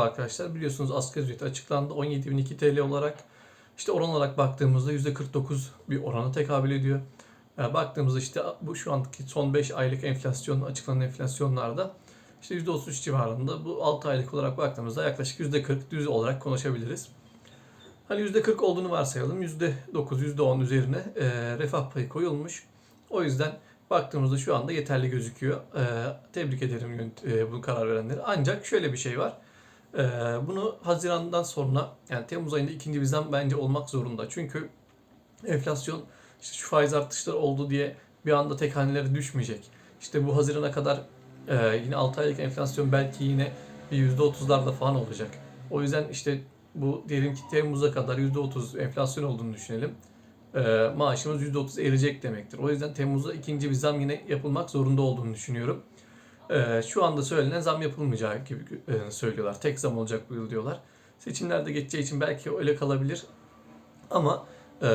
Arkadaşlar. Biliyorsunuz asgari ücret açıklandı 17.002 TL olarak. İşte oran olarak baktığımızda %49 bir orana tekabül ediyor. Yani baktığımızda işte bu şu andaki son 5 aylık enflasyon açıklanan enflasyonlarda işte %33 civarında. Bu 6 aylık olarak baktığımızda yaklaşık %40 düz olarak konuşabiliriz. Hani %40 olduğunu varsayalım. %9, %10 üzerine e, refah payı koyulmuş. O yüzden baktığımızda şu anda yeterli gözüküyor. E, tebrik ederim e, bu karar verenleri. Ancak şöyle bir şey var. Ee, bunu Haziran'dan sonra yani Temmuz ayında ikinci zam bence olmak zorunda. Çünkü enflasyon işte şu faiz artışları oldu diye bir anda tek hanelere düşmeyecek. İşte bu Haziran'a kadar e, yine 6 aylık enflasyon belki yine bir %30'larda falan olacak. O yüzden işte bu diyelim ki Temmuz'a kadar %30 enflasyon olduğunu düşünelim. E, maaşımız %30 erecek demektir. O yüzden Temmuz'da ikinci bir zam yine yapılmak zorunda olduğunu düşünüyorum. Ee, şu anda söylenen zam yapılmayacağı gibi e, söylüyorlar. Tek zam olacak bu yıl diyorlar. Seçimlerde geçeceği için belki öyle kalabilir. Ama e,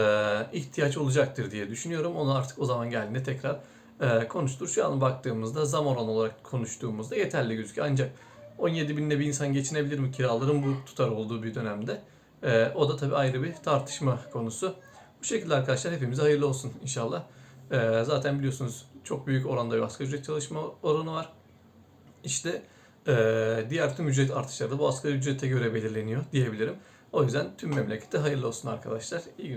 ihtiyaç olacaktır diye düşünüyorum. Onu artık o zaman geldiğinde tekrar e, konuştur. Şu an baktığımızda zam oranı olarak konuştuğumuzda yeterli gözüküyor. Ancak 17 binle bir insan geçinebilir mi kiraların bu tutar olduğu bir dönemde? O da tabii ayrı bir tartışma konusu. Bu şekilde arkadaşlar hepimize hayırlı olsun inşallah. E, zaten biliyorsunuz çok büyük oranda bir asgari ücret çalışma oranı var. İşte eee, diğer tüm ücret artışları da bu asgari ücrete göre belirleniyor diyebilirim. O yüzden tüm memlekete hayırlı olsun arkadaşlar. İyi günler.